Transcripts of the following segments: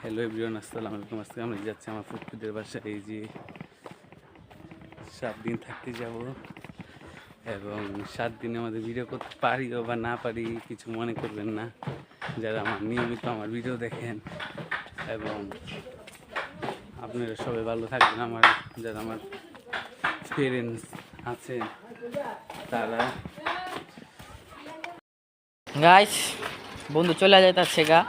Hello everyone আসসালামু আলাইকুম। আজকে আমরা যাচ্ছি আমার ফুটপুদের বাসায়। এই যে সাত দিন থাকতে যাব এবং সাত দিনে আমাদের ভিডিও করতে পারিও বা না পারি কিছু মনে করবেন না। যারা আমার নিয়মিত আমার ভিডিও দেখেন এবং আপনারা সবাই ভালো থাকবেন। আমার যারা আমার পেরেন্টস আছেন, তারা গাইস বন্ধু চলে যাইতেছে গা।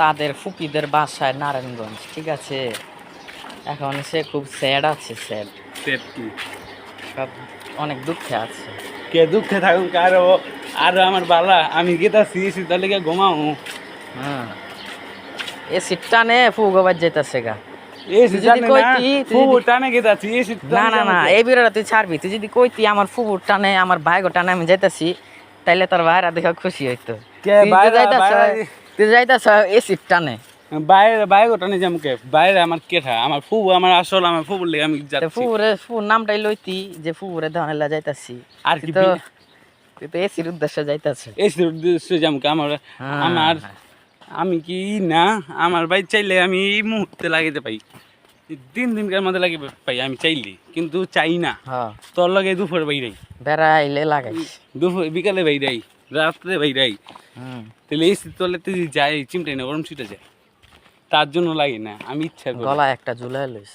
তাদের ফুকিদের বাসায় নারায়ণগঞ্জ ঠিক আছে? এখন সে খুব স্যাড আছে স্যাড। সব অনেক দুঃখে আছে। কে দুঃখে থাকুক আরও আরও আমার বালা আমি গেতাছি শীতার লেগে ঘুমাও। হ্যাঁ। এ সিটটা নে ফুগোবার যাইতেছে গা। না না না এই তুই ছাড়বি। তুই যদি কইতি আমার ফুবুর টানে আমার ভাইগো টানে আমি যাইতাছি তাইলে তোর ভাইরা দেখে খুশি হইতো। যাইতাছ তুই যাইতাছ এ সিট টানে। বাইরে বাইরে টানে যামকে বাইরে আমার কেঠা আমার ফুবু আমার আসল আমার ফুবুর লেগে আমি তো যাচ্ছি। ফুবুরে ফুবুর নামটাই লইতি যে ফুবুরে ধরনের যাইতাছি। আর কি তো বি- তুই তো এসির উদ্দেশ্যে যাইতাছে। এই উদ্দেশ্য যামকে আমার হ্যাঁ। আমার আমি কি না আমার ভাই চাইলে আমি এই মুহূর্তে লাগাইতে পাই। তিন দিনকার মধ্যে লাগিয়ে পাই আমি চাইলি। কিন্তু চাই না। হ্যাঁ। তোর লগে দুপুর বাইরাই বেড়াইলে লাগাইস দুপুর বিকালে বাইরাই রাত্রে বাইরাই হুম। তাহলে এই তলে তুই যাই চিমটাই না গরম ছুটে যায়। তার জন্য লাগে না আমি ইচ্ছা করি। গলা একটা ঝুলাই লইস।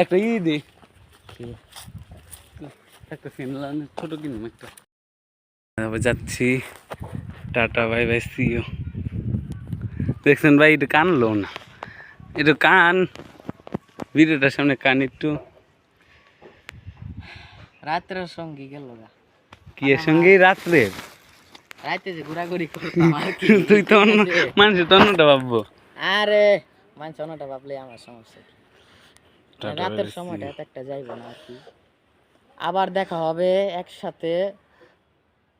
একটা ই দে? একটা ফেনলান ছোট কিনুম একটা। আবার যাচ্ছি। টাটা বাই বাই সিও দেখছেন ভাই এটা কানলো না। এটা কান। ভিডিওটার সামনে কান একটু। রাত্রের সঙ্গী গেল কি এর সঙ্গে? রাত্রে রাতে যে ঘোরাঘুরি করতাম আর কি। তুই তো অন্য মানুষ তো অন্যটা ভাববো। আরে মানুষ অন্যটা ভাবলে আমার সমস্যা কি? রাতের সময়টা এত একটা যাইব না আর কি। আবার দেখা হবে একসাথে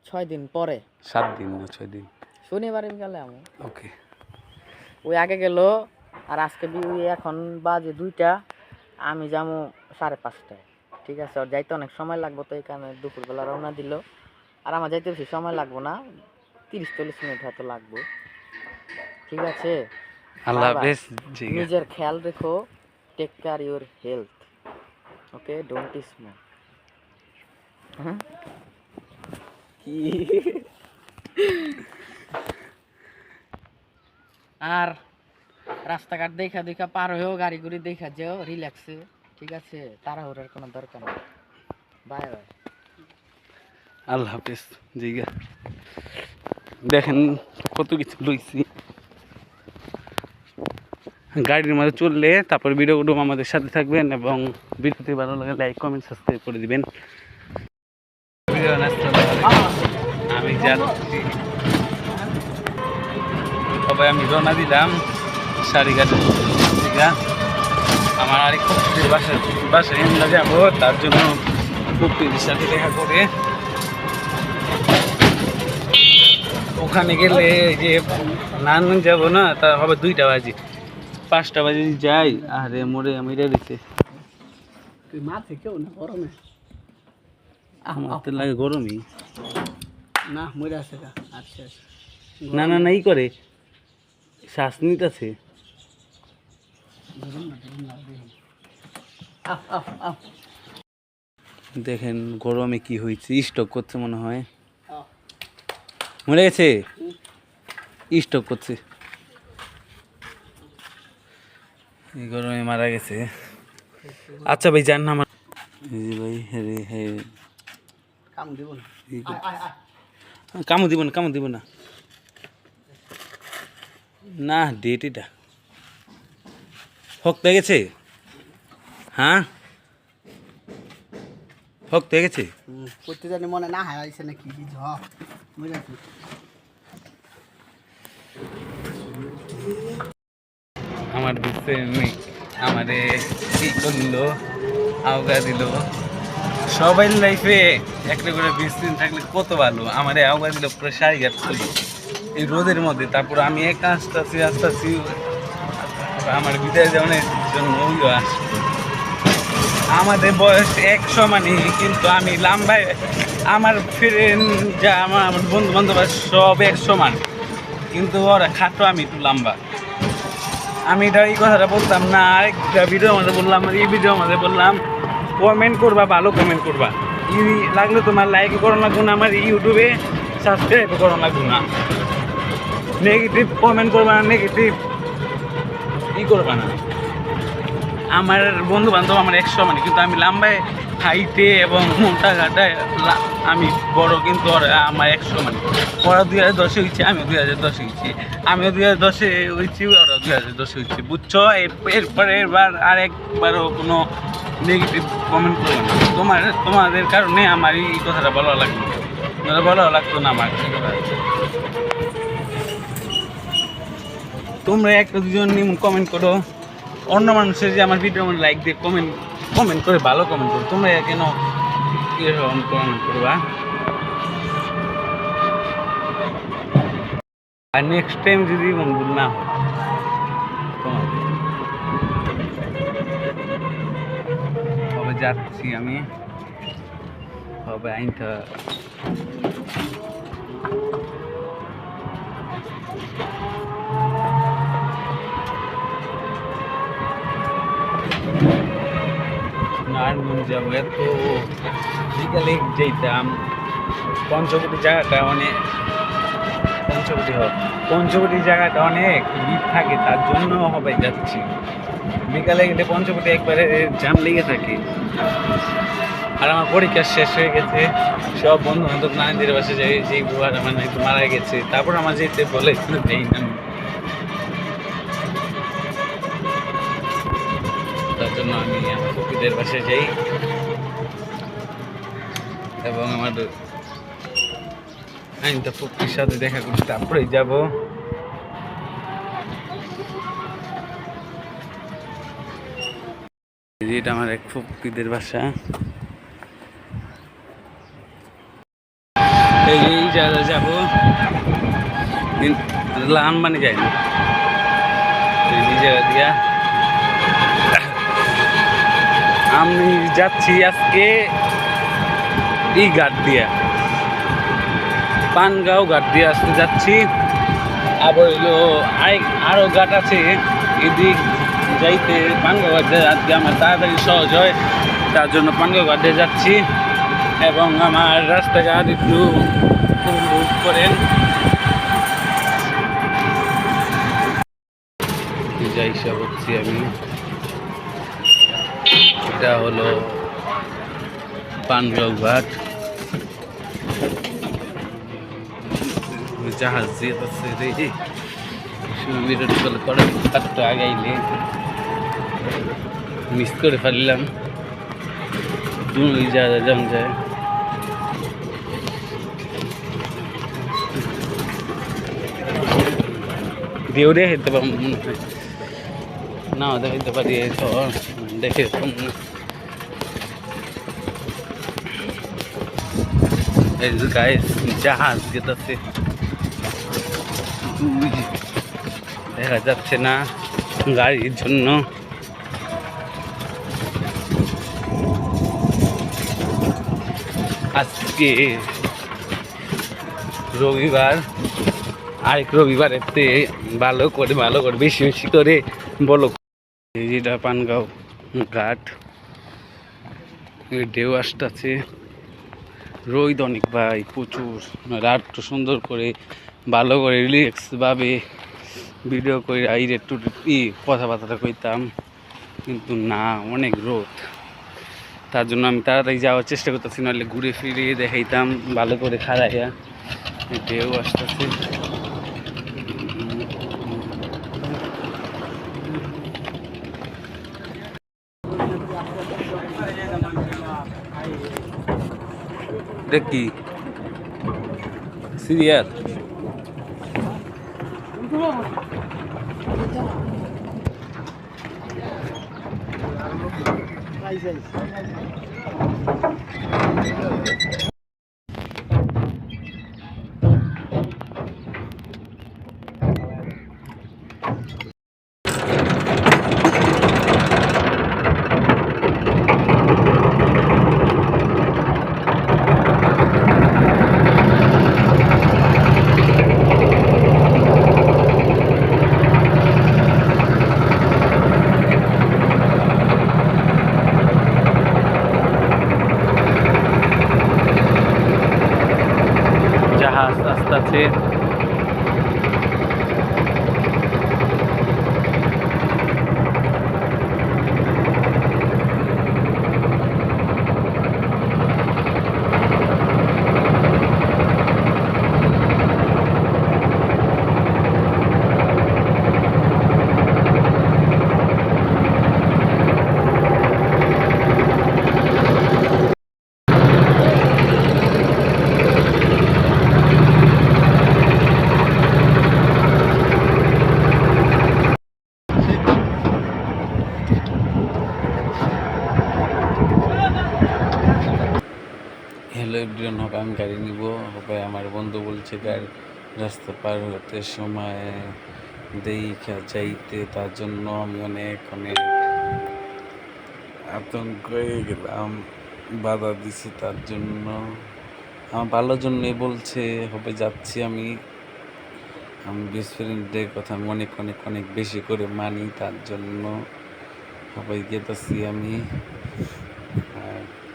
ছয় দিন পরে। সাত দিন না ছয় দিন। শনিবার আমি। ওকে। ওই আগে গেল আর আজকে ওই এখন বাজে দুইটা আমি যাব সাড়ে পাঁচটায়। ঠিক আছে ওর যাইতে অনেক সময় লাগবে তো এই কারণে দুপুরবেলা রওনা দিল। আর আমার যাইতে বেশি সময় লাগবো না। তিরিশ চল্লিশ মিনিট হয়তো লাগবে। ঠিক আছে? আল্লাহ হাফেজ নিজের খেয়াল রেখো। Take care your health okay don't smoke কি? আর রাস্তাঘাট দেখা দেখা পার হয়েও গাড়ি গুড়ি দেখা যেও রিল্যাক্সে ঠিক আছে? তাড়াহুড়ার কোনো দরকার নেই। বাই বাই আল্লাহ হাফেজ, জিগা। দেখেন কত কিছু লইছি। গাড়ির মধ্যে চললে তারপর ভিডিওগুলো আমাদের সাথে থাকবেন এবং ভিডিওটি ভালো লাগে লাইক কমেন্ট সাবস্ক্রাইব করে দিবেন। আমি যাচ্ছি। সবাই আমি রওনা দিলাম সারিঘাট। আমার আরেক বাসায় আমরা যাব, তার জন্য কুক্তির সাথে দেখা করে ওখানে গেলে যে নান যাব না তা হবে দুইটা বাজে। পাঁচটা বাজে যাই আরে মোড়ে আমি রে দিতে তুই মা থেকেও না গরমে? আমার তো লাগে গরমই। না মরে আছে আচ্ছা না না না ই করে। শ্বাস নিতেছে। দেখেন গরমে কি হয়েছে স্টক করছে মনে হয়। মরে গেছে? স্টক করছে। এই গরমে মারা গেছে। আচ্ছা ভাই জান না আমার। ভাই হ্যাঁ হ্যাঁ কাম দিব না। কামও দিব না না। ডেট এটা। হক হয়ে গেছে? হ্যাঁ? হক হয়ে গেছে করতে জানি মনে না হারাইছে নাকি কি ঝ মরে আছে আমার দিচ্ছে আমারে কি করল আওগা দিল। সবাই লাইফে একটা করে বিশ দিন থাকলে কত ভালো আমারে আওগা দিল পুরো সারি চলি এই রোদের মধ্যে তারপর আমি একা আসতেছি আসতেছি আমার বিদায় যাওয়ার জন্য ওইও আসতো আমাদের বয়স এক সমানই কিন্তু আমি লাম্বায়, আমার ফ্রেন্ড যা, আমার আমার বন্ধু বান্ধব সব এক সমান কিন্তু ওরা খাটো, আমি একটু লম্বা। আমি এটা এই কথাটা বলতাম না, আরেকটা ভিডিও মধ্যে বললাম, এই ভিডিও মধ্যে বললাম কমেন্ট করবা, ভালো কমেন্ট করবা। ই লাগলে তোমার লাইক করো না আমার ইউটিউবে সাবস্ক্রাইব করো লাগবো না নেগেটিভ কমেন্ট করবা না নেগেটিভ ই করবা না। আমার বন্ধু বান্ধব আমার একশো মানে কিন্তু আমি লম্বায় হাইটে এবং মোটা ঘাটায় আমি বড়, কিন্তু আমার একশো মানে ওরা দুই হাজার দশে হয়েছে আমিও দুই হাজার দশে হয়েছি আমিও দুই হাজার দশে হয়েছি ওরা দুই হাজার দশে হয়েছে বুঝছ? এর- এরপরে এবার আর একবারও কোনো নেগেটিভ কমেন্ট করবে না তোমার, তোমাদের কারণে আমার এই কথাটা ভালো লাগল। নাহলে ভালো লাগতো না আমার। তোমরা একটা দুজন কমেন্ট করো। অন্য মানুষের যে আমার ভিডিও লাইক দিয়ে কমেন্ট কমেন্ট করে, ভালো কমেন্ট করো, তোমরা কেন এরকম কমেন্ট করবা? আর নেক্সট টাইম যদি বন্ধু না হয় যাচ্ছি আমি? কবে আইনটা নারায়ণগঞ্জ যাব। এত বিকালে যেতাম। পঞ্চবটি জায়গাটা অনেক পঞ্চবটি হোক। পঞ্চবটি জায়গাটা অনেক ভিড় থাকে, তার জন্য হবে যাচ্ছি। বিকালে গেলে পঞ্চবটি একবারে জাম লেগে থাকে। আর আমার পরীক্ষা শেষ হয়ে গেছে। সব বন্ধু বান্ধব নানিদের বাসে যাই যেই বুয়ার আমার নাকি মারা গেছে, তারপর আমার যেতে বলে দেই না তার জন্য আমি আমার কুকুরদের বাসায় যাই এবং আমার আমি তো ফুপির সাথে দেখা করি তারপরে যাব এটা আমার এক ফুপিদের বাসা এই জায়গায় যাব লানবানি যাই না এই জায়গা দিয়া আমি যাচ্ছি আজকে এই ঘাট দিয়া। পানগাঁও ঘাট দিয়ে আসতে যাচ্ছি। আবার আরও ঘাট আছে। এদিক যাইতে পানগাঁও ঘাট দিয়ে আজকে আমার তাড়াতাড়ি সহজ হয়। তার জন্য পানগাঁও ঘাট দিয়ে যাচ্ছি। এবং আমার রাস্তাঘাট একটু করেন। যাই সব হচ্ছি আমি। এটা হলো পানগাঁও ঘাট। জাহাজ দিয়ে আছে রে। বিরোধ করলে করে একটু আগাইলে। মিস করে ফেললাম। দুই যায় দিয়েও রে হেঁটে পারব মনে হয়। না দেখাইতে পারি এই তো দেখে এই যে গায়ে জাহাজ যেতেছে দেখা যাচ্ছে না গাড়ির জন্য আজকে রবিবার, আরেক রবিবারেতে ভালো করে ভালো করে বেশি বেশি করে বলো যেটা পানগাঁও ঘাট। ঢেউ আসতেছে। রোদ অনেক ভাই প্রচুর। রাত একটু সুন্দর করে, ভালো করে রিল্যাক্স ভাবে ভিডিও করে আইরে একটু ই কথাবার্তা কইতাম। কিন্তু না, অনেক রোদ। তার জন্য আমি তাড়াতাড়ি যাওয়ার চেষ্টা করতেছি, নাহলে ঘুরে ফিরে দেখাইতাম, ভালো করে খাড়াইয়া। ঢেউ আসতেছে। এটা কি সিরিয়াল এভরিওয়ান হবে, আমি গাড়ি নিব। হবে আমার বন্ধু বলছে, গাড়ি রাস্তা পার হতে সময় দেখা যাইতে, তার জন্য আমি অনেক অনেক আতঙ্ক হয়ে গেলাম, বাধা দিছে তার জন্য। আমার ভালোর জন্যই বলছে, হবে, যাচ্ছি আমি। আমি বেস্ট ফ্রেন্ডের কথা আমি অনেক অনেক অনেক বেশি করে মানি তার জন্য। সবাই গেতেছি আমি। আর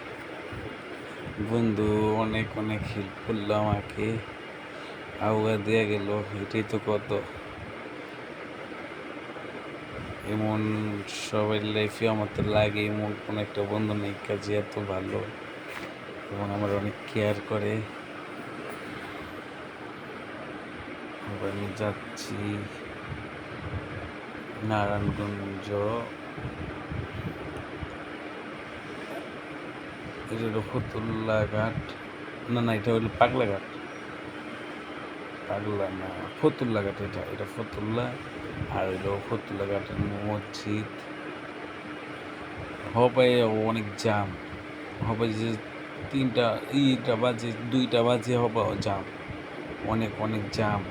বন্ধু, অনেক অনেক হেল্প করল আমাকে। আউয়া দেয়া গেল, এটাই তো কত। এমন সবাই লাইফে আমার তো লাগে, এমন কোনো একটা বন্ধু নেই, কাজে এত ভালো। এবং আমার অনেক কেয়ার করে। আমি যাচ্ছি নারায়ণগঞ্জ। এটা হলো ফতুল্লা ঘাট। না না, এটা হলো পাগলা ঘাট। পাগলা না, ফতুল্লা ঘাট এটা এটা ফতুল্লা আর হলো ফতুল্লা ঘাটের মসজিদ। হবে অনেক জাম। হবে যে তিনটা ইটা বাজে, দুইটা বাজে হবে জাম। অনেক অনেক জাম।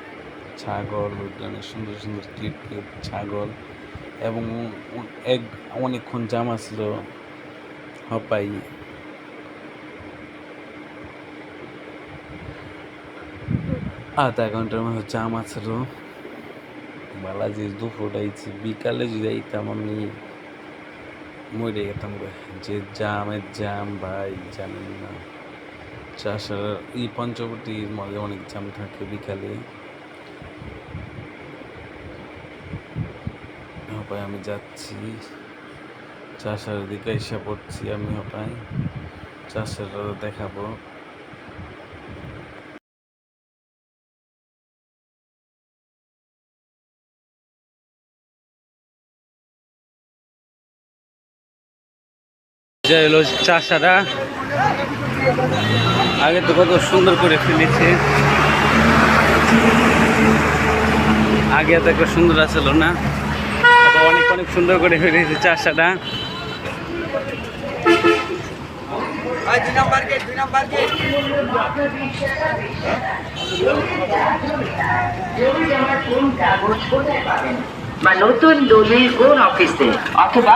ছাগল, অনেক সুন্দর সুন্দর ক্লিপ কিউট ছাগল এবং এক, অনেকক্ষণ জাম আসলো হপাই আধা ঘণ্টার মতো জাম আসলো বালাজি দুপুর আইছি বিকালে যদি আইতাম আমি মরে যেতাম যে জামের জাম ভাই, জানেন না। চাষার, এই পঞ্চবটির মধ্যে অনেক জাম থাকে বিকালে। হপায় আমি যাচ্ছি। চাষার দিকে এসে পড়ছি আমি হপায়। চাষার দেখাবো। যে হলো চাষারা। আগে তো কত সুন্দর করে ফেলেছে। আগে এত একটা সুন্দর আসলো না। অনেক অনেক সুন্দর করে ফেলেছে চাষাটা বা নতুন দলিল কোন অফিসে অথবা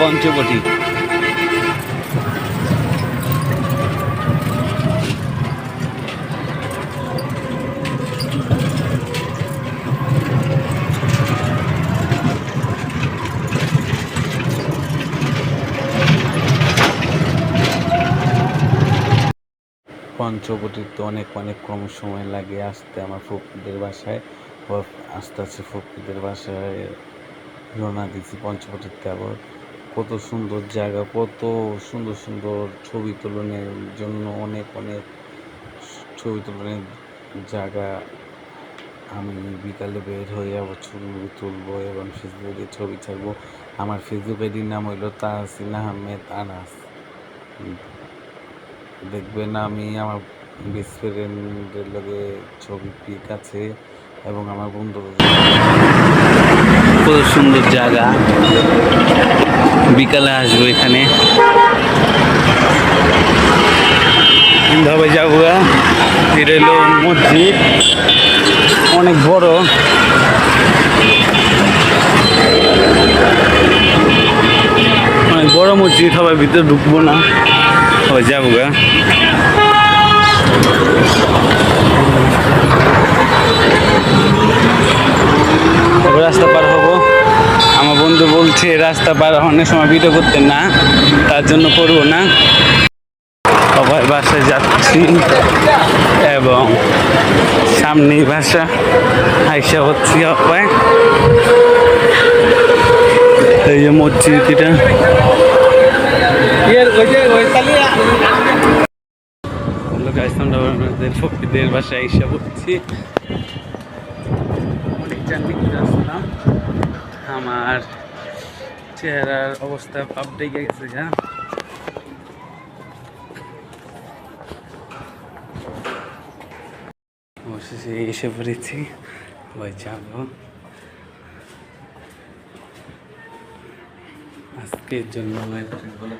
পঞ্চবটি। পঞ্চবটিতে অনেক অনেক কম সময় লাগে আসতে আমার ফকিদের বাসায়। আস্তে আস্তে ফকিদের বাসায় রওনা দিচ্ছি পঞ্চবটিতে আবার। কত সুন্দর জায়গা, কত সুন্দর সুন্দর ছবি তোলনের জন্য অনেক অনেক ছবি তোলনের জায়গা। আমি বিকালে বের হয়ে আবার ছবি তুলবো এবং ফেসবুকে ছবি ছাড়বো। আমার ফেসবুক আইডির নাম হইল তাহসিন আহমেদ আনাস। দেখবেন আমি আমার বেস্ট ফ্রেন্ডের লগে ছবি পিক আছে এবং আমার বন্ধুর কত সুন্দর জায়গা। বিকালে আসব এখানে। হলো মসজিদ। অনেক বড়। অনেক বড় মসজিদ, সবাই ভিতরে ঢুকবো না। সবাই যাব গা তারপর রাস্তা পার হব আমার বন্ধু বলছে রাস্তা পার হওয়ার সময় ভিডিও করতেন না, তার জন্য করব না। সবাই বাসায় যাচ্ছি এবং সামনেই বাসা, আইসা হচ্ছি অপায় এই যে মসজিদ এটা এর ওই যে ওই তালি হ্যালো গাইস আমরা আমাদের ফকিদের বাসায় অনেক আমার চেহারার অবস্থা পাপ ডেকে গেছে যা অবশেষে এসে পড়েছি। ভাই যাব। আজকের জন্য বলে